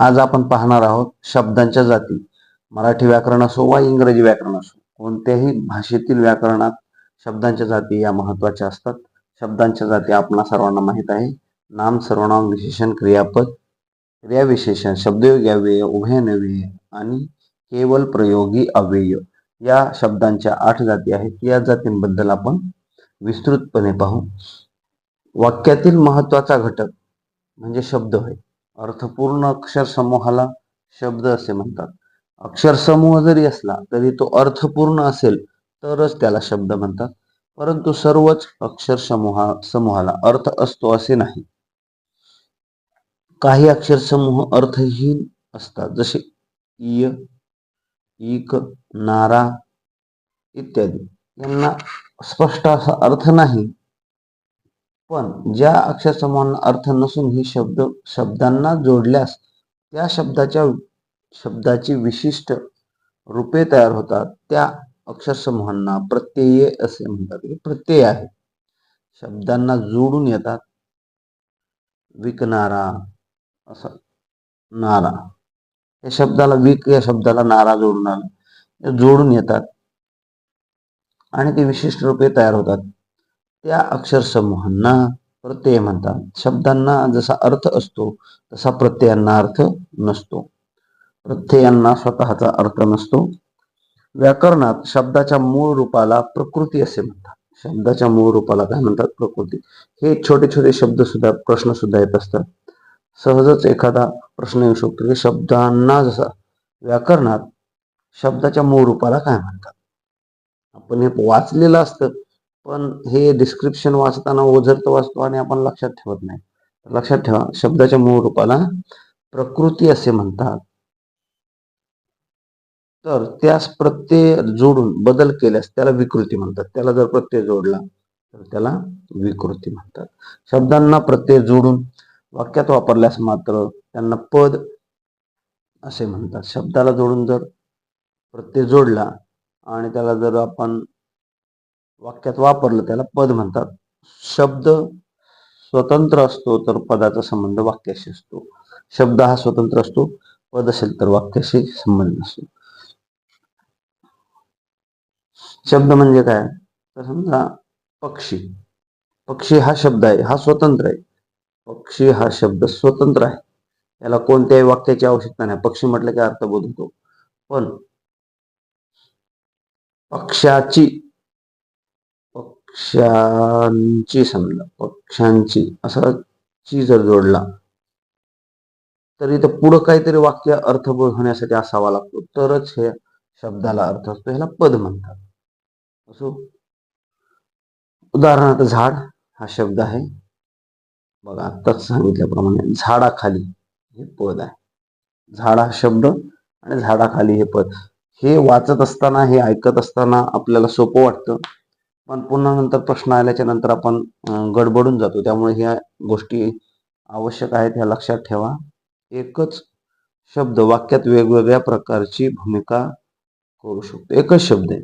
आज आपण पाहणार आहोत शब्दांच्या जाती. मराठी व्याकरण असो वा इंग्रजी व्याकरण असो कोणत्याही भाषेतील व्याकरणात शब्दांच्या जाती या महत्त्वाच्या असतात. शब्दांच्या जाती आपणा सर्वांना माहीत आहे. नाम सर्वनाम विशेषण क्रियापद क्रियाविशेषण शब्दयोगी अव्यय उभयनव्यय आणि केवल प्रयोगी अव्यय या शब्दांच्या आठ जाती आहेत. या जातींबद्दल आपण विस्तृतपणे पाहू. वाक्यातील महत्त्वाचा घटक म्हणजे शब्द होय. अर्थपूर्ण अक्षर समूहाला शब्द असे म्हणतात. अक्षर समूह जरी असला तरी तो अर्थपूर्ण असेल तरच त्याला शब्द म्हणतात. परंतु सर्वच अक्षर समूहा समूहाला अर्थ असतो असे नाही. काही अक्षर समूह अर्थहीन असतात जसे इय इक नारा इत्यादी. यांना स्पष्ट असा अर्थ नाही पण ज्या अक्षरसमूहांना अर्थ नसून ही शब्द शब्दांना जोडल्यास त्या शब्दाच्या शब्दाची विशिष्ट रूपे तयार होतात. त्या अक्षरसमूहांना प्रत्यये असे म्हणतात. हे प्रत्यय आहे. शब्दांना जोडून येतात. विकणारा असा नारा. या शब्दाला विक या शब्दाला नारा जोडून ते जोडून येतात. आणि ते विशिष्ट रूपे तयार होतात. त्या अक्षरसमूहांना प्रत्यय म्हणतात. शब्दांना जसा अर्थ असतो तसा प्रत्ययांना अर्थ नसतो. प्रत्ययांना स्वतःचा अर्थ नसतो. व्याकरणात शब्दाच्या मूळ रूपाला प्रकृती असे म्हणतात. शब्दाच्या मूळ रूपाला काय म्हणतात? प्रकृती. हे छोटे छोटे शब्द सुद्धा प्रश्न सुद्धा येत असतात. सहजच एखादा प्रश्न येऊ शकतो की शब्दांना जसा व्याकरणात शब्दाच्या मूळ रूपाला काय म्हणतात? आपण हे वाचलेलं असतं. पण हे डिस्क्रिप्शन वाचताना ओझरत वाचतो आणि आपण लक्षात ठेवत नाही. लक्षात ठेवा शब्दाच्या मूळ रूपाला प्रकृती असे म्हणतात. तर त्यास प्रत्यय जोडून बदल केल्यास त्याला विकृती म्हणतात. त्याला जर प्रत्यय जोडला तर त्याला विकृती म्हणतात. शब्दांना प्रत्यय जोडून वाक्यात वापरल्यास मात्र त्यांना पद असे म्हणतात. शब्दाला जोडून जर प्रत्यय जोडला आणि त्याला जर आपण वाक्यात वापरलं त्याला पद म्हणतात. शब्द स्वतंत्र असतो तर पदाचा संबंध वाक्याशी असतो. शब्द हा स्वतंत्र असतो पद असेल तर वाक्याशी संबंध असतो शब्द म्हणजे काय? तर समजा पक्षी. पक्षी हा शब्द आहे हा स्वतंत्र आहे. पक्षी हा शब्द स्वतंत्र आहे. याला कोणत्याही वाक्याची आवश्यकता नाही. पक्षी म्हटलं की अर्थ बोधतो. पण पक्षाची पक्ष्यांची समजा पक्ष्यांची असा ची जर जोडला तरी इथं पुढं काहीतरी वाक्य अर्थबोध होण्यासाठी असावा लागतो. तरच हे शब्दाला अर्थ असतो. ह्याला पद म्हणतात. असो उदाहरणार्थ झाड हा शब्द आहे. बघा आत्ताच सांगितल्याप्रमाणे झाडाखाली हे पद आहे. झाड हा शब्द आणि झाडाखाली हे पद. हे वाचत असताना हे ऐकत असताना आपल्याला सोपं वाटतं पण पुन्हा नंतर प्रश्न आल्याच्यानंतर आपण गडबडून जातो. त्यामुळे ह्या गोष्टी आवश्यक आहेत ह्या लक्षात ठेवा. एकच शब्द वाक्यात वेगवेगळ्या प्रकारची भूमिका करू शकतो. एकच शब्द आहे.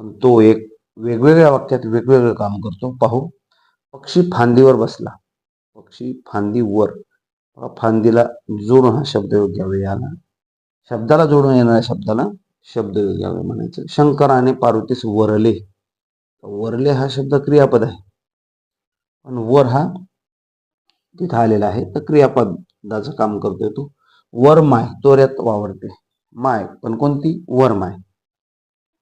पण तो एक वेगवेगळ्या वाक्यात वेगवेगळं काम करतो. पाहू. पक्षी फांदीवर बसला. पक्षी फांदीवर फांदीला जोडून हा शब्द योग्य याला आला. शब्दाला जोडून येणाऱ्या शब्दाला शब्द यावे म्हणायचं. शंकर आणि पार्वतीस वरले. वरले हा शब्द क्रियापद आहे. पण वर हा तिथं आलेला आहे. तर क्रियापदाचं काम करतोय तो. वर माय तोऱ्यात वावरते. माय पण कोणती? वर माय.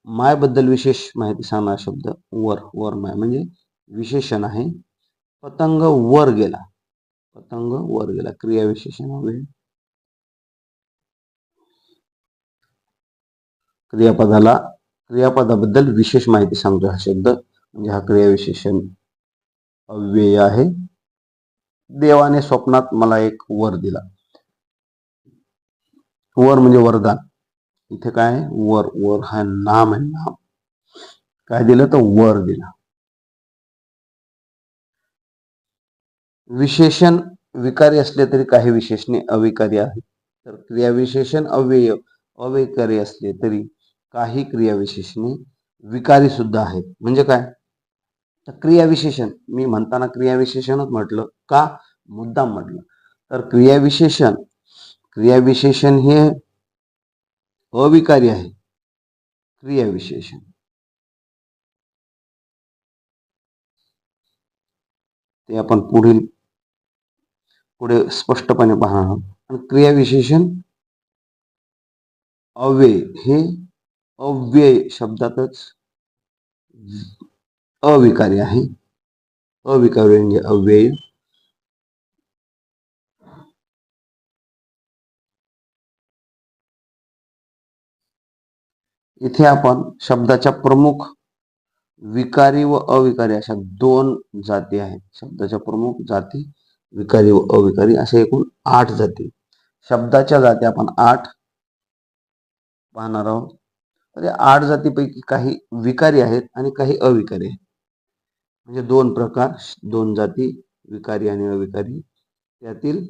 मायबद्दल विशेष माहिती सांगणारा शब्द वर वर माय. म्हणजे विशेषण आहे. पतंग वर गेला. पतंग वर गेला. क्रिया विशेषण हवे क्रियापदाला क्रियापदाबद्दल विशेष माहिती सांगतो हा शब्द. म्हणजे हा क्रियाविशेषण अव्यय आहे. देवाने स्वप्नात मला एक वर दिला. वर म्हणजे वरदान. इथे काय वर वर हा नाम आहे नाम. काय दिलं तर वर दिला. विशेषण विकारी असले तरी काही विशेषणे अविकारी आहेत. तर क्रियाविशेषण अव्यय अविकारी असले तरी काही क्रियाविशेषणे विकारी सुद्धा आहेत. म्हणजे काय? तर क्रियाविशेषण मी म्हणताना क्रियाविशेषणच का? मुद्दाम म्हटलं. तर क्रियाविशेषण क्रियाविशेषण हे अविकारी आहे. क्रियाविशेषण ते आपण पुढील, पुढे स्पष्टपणे क्रियाविशेषण हे अव्यय शब्दातच अविकारी आहे. अविकारी म्हणजे अव्यय. इथे आपण शब्दाच्या प्रमुख विकारी व अविकारी अशा दोन जाती आहेत. शब्दाच्या प्रमुख जाती विकारी व अविकारी अशा एकूण आठ जाती. शब्दाच्या जाती आपण आठ पाहणार आहोत. तर या आठ जातीपैकी काही विकारी आहेत आणि काही अविकारी आहेत. म्हणजे दोन प्रकार दोन जाती विकारी आणि अविकारी. त्यातील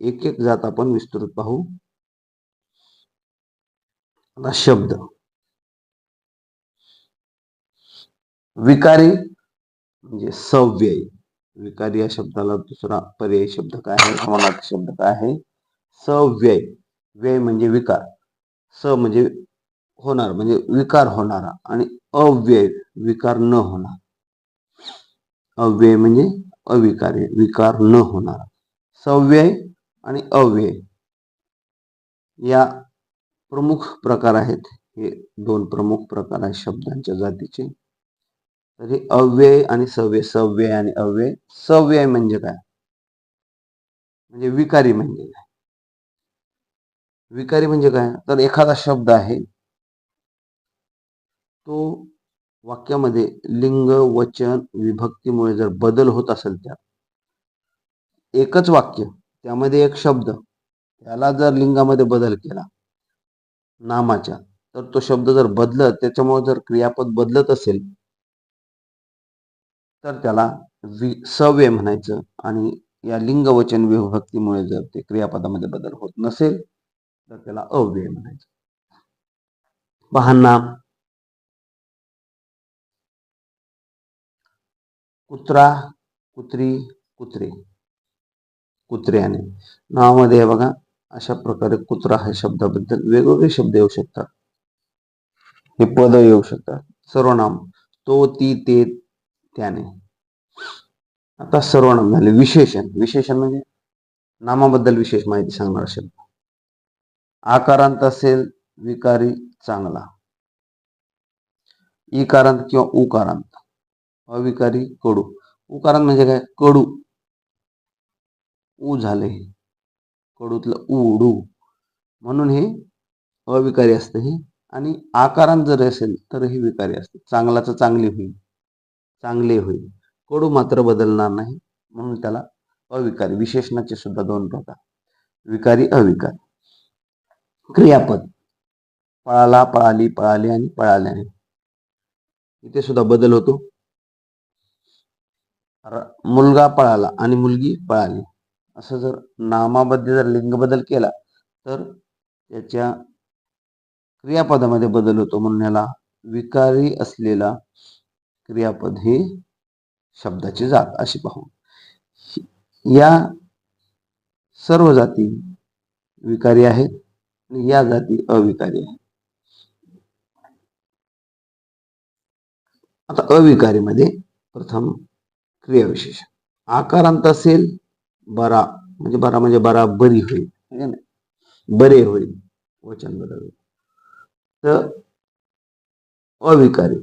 एक एक जात आपण विस्तृत पाहू. आता शब्द. विकारी म्हणजे सव्यय. विकारी या शब्दाला दुसरा पर्यायी शब्द काय आहे? समानार्थी शब्द काय आहे? सव्यय. व्यय म्हणजे विकार. स म्हणजे होणार म्हणजे विकार होणारा आणि अव्यय विकार न होणार. अव्यय म्हणजे अविकारी विकार न होणारा. सव्यय आणि अव्यय या प्रमुख प्रकार आहेत. हे दोन प्रमुख प्रकार आहेत शब्दांच्या जातीचे. तरी अव्यय आणि सव्यय सव्यय आणि अव्यय. सव्यय म्हणजे काय? म्हणजे विकारी म्हणजे काय? विकारी म्हणजे काय? तर एखादा शब्द आहे तो वाक्यामध्ये लिंग वचन विभक्तीमुळे जर बदल होत असेल त्या एकच वाक्य त्यामध्ये एक शब्द त्याला जर लिंगामध्ये बदल केला नामाच्या तर तो शब्द जर बदलत त्याच्यामुळे जर क्रियापद बदलत असेल तर त्याला वि सव्य म्हणायचं आणि या लिंगवचन विभक्तीमुळे जर ते क्रियापदामध्ये बदल होत नसेल तर त्याला अव्यय म्हणायचं. पहाना कुत्रा कुत्री कुत्रे. कुत्र्याने. नावामध्ये बघा अशा प्रकारे कुत्रा ह्या शब्दाबद्दल वेगवेगळे शब्द येऊ शकतात. हे पद येऊ शकतात. सर्वनाम. तो ती ते त्याने. आता सर्वनाम झाले विशेषण. विशेषण म्हणजे नामाबद्दल विशेष माहिती सांगणार शब्द. आकारांत असेल विकारी चांगला. इकारांत किंवा उकारांत. अविकारी कडू. उकारांत म्हणजे काय? कडू. ऊ झाले कडूतलं उडू म्हणून हे अविकारी असतं हे. आणि आकारांत जर असेल तर हे विकारी असते. चांगलाच चांगली होईल. चांगले होईल. कडू मात्र बदलणार नाही. म्हणून त्याला अविकारी. विशेषणाचे सुद्धा दोन प्रकार. विकारी अविकारी. क्रियापद. पळाला पळाली पळाली आणि पळाल्याने. इथे सुद्धा बदल होतो. मुलगा पळाला आणि मुलगी पळाली. असं जर नामामध्ये जर लिंग बदल केला तर त्याच्या क्रियापदामध्ये बदल होतो म्हणून याला विकारी असलेला क्रियापद हे शब्दाची जात अशी पाहू. या सर्व जाती विकारी आहेत. या जाती अविकारी आहेत आता अविकारीमध्ये प्रथम क्रियाविशेष। आकारांत असेल बरा म्हणजे बरा बरा होईल बरे होईल, वचन बदल तर अविकारी,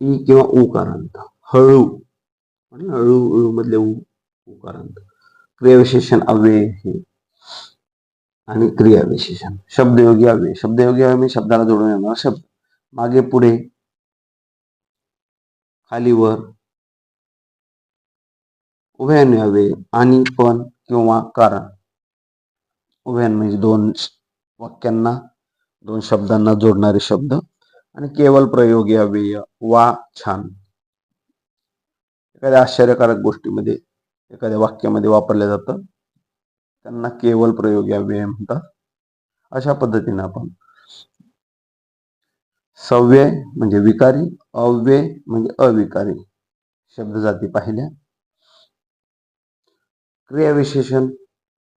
ई किंवा उकारांत, हळू हळू हळू मधले उकारांत. क्रियाविशेषण अव्यय, हे. आणि क्रियाविशेषण. शब्दयोगी अव्यय शब्दयोगी अव्यय मी शब्दाला जोडून येणार शब्द. मागे पुढे खालीवर उभयान्वय हवे आणि पण किंवा कारण. उभयान म्हणजे दोन वाक्यांना दोन शब्दांना जोडणारे शब्द. आणि केवळ प्रयोगी अव्यय वा छान. एखाद्या आश्चर्यकारक गोष्टीमध्ये एखाद्या वाक्यामध्ये वापरलं जातं. त्यांना केवल प्रयोग या व्यय म्हणतात. अशा पद्धतीने आपण सव्यय म्हणजे विकारी अव्यय म्हणजे अविकारी शब्द जाती पाहिल्या. क्रियाविशेषण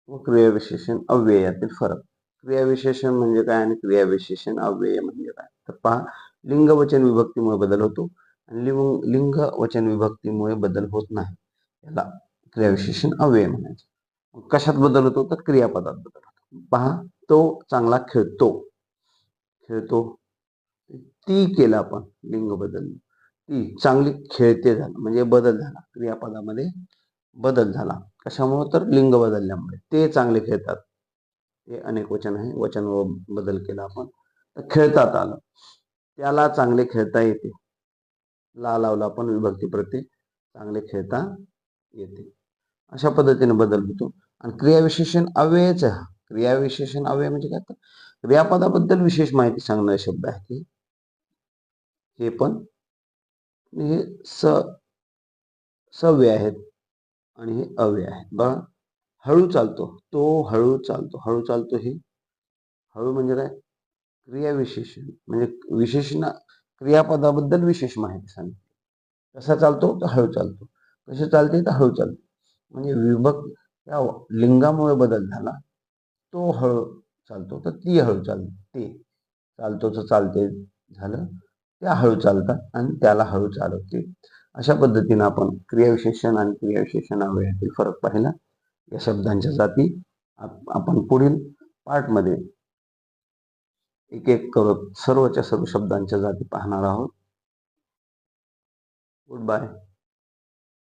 व क्रियाविशेषण अव्ययातील फरक. क्रियाविशेषण म्हणजे काय आणि क्रियाविशेषण अव्यय म्हणजे काय? तर पहा लिंग वचन विभक्तीमुळे बदल होतो आणि लिंग लिंग वचन विभक्तीमुळे बदल होत नाही. याला क्रियाविशेषण अव्यय म्हणायचं. कशात बदल होतो? तर क्रियापदात बदल होतो. पहा तो चांगला खेळतो. खेळतो. ती केलं आपण लिंग बदल ती चांगली खेळते झालं म्हणजे बदल झाला. क्रियापदामध्ये बदल झाला. कशामुळे? तर लिंग बदलल्यामुळे. ते चांगले खेळतात. हे अनेक वचन आहे. वचन बदल केला आपण तर खेळतात आलं. त्याला चांगले खेळता येते. ला लावला आपण विभक्ती प्रत्येक चांगले खेळता येते. अशा पद्धतीने बदल होतो. आणि क्रियाविशेषण अव्ययच क्रियाविशेषण अव्यय म्हणजे काय तर क्रियापदाबद्दल विशेष माहिती सांगणारे शब्द आहे हे. पण हे स सव्य आहेत आणि हे अव्यय आहेत. बघा हळू चालतो. तो हळू चालतो. हळू चालतो हे. हळू म्हणजे काय? क्रियाविशेषण. म्हणजे विशेषण क्रियापदाबद्दल विशेष माहिती सांगते. कसा चालतो? तर हळू चालतो. कसे चालते? तर हळू चालते. म्हणजे विभक्त या लिंगामुळे बदल झाला. तो हळू चालतो. तर ती हळू चालते चालतो तर चालते झालं. त्या हळू चालतात आणि त्याला हळू चालवते. अशा पद्धतीनं आपण क्रियाविशेषण आणि क्रियाविशेषण अवयवातील फरक पाहिला. या शब्दांच्या जाती आपण पुढील पार्टमध्ये एक एक करत सर्वच्या सर्व शब्दांच्या जाती पाहणार आहोत. Good bye